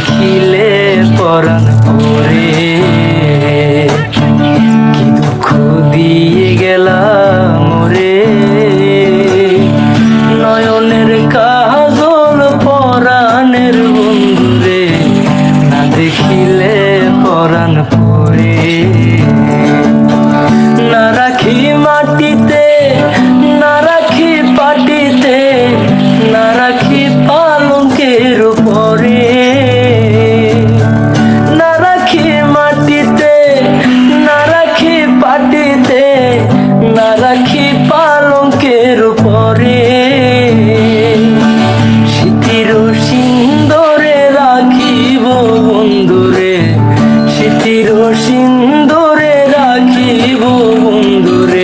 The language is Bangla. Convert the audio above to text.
দেখিলে পরাণ করে কি দুঃখ দিয়ে গেলাম রে। নয়নের কাজল পরাণের বন্ধুরে, না দেখিলে পরাণ না রাখি পাটিতে, না রাখি পালঙ্কের উপরে। শীতির সিন্দরে রাখিব বন্ধুরে, শীতির সিন্দরে রাখিব বন্ধুরে।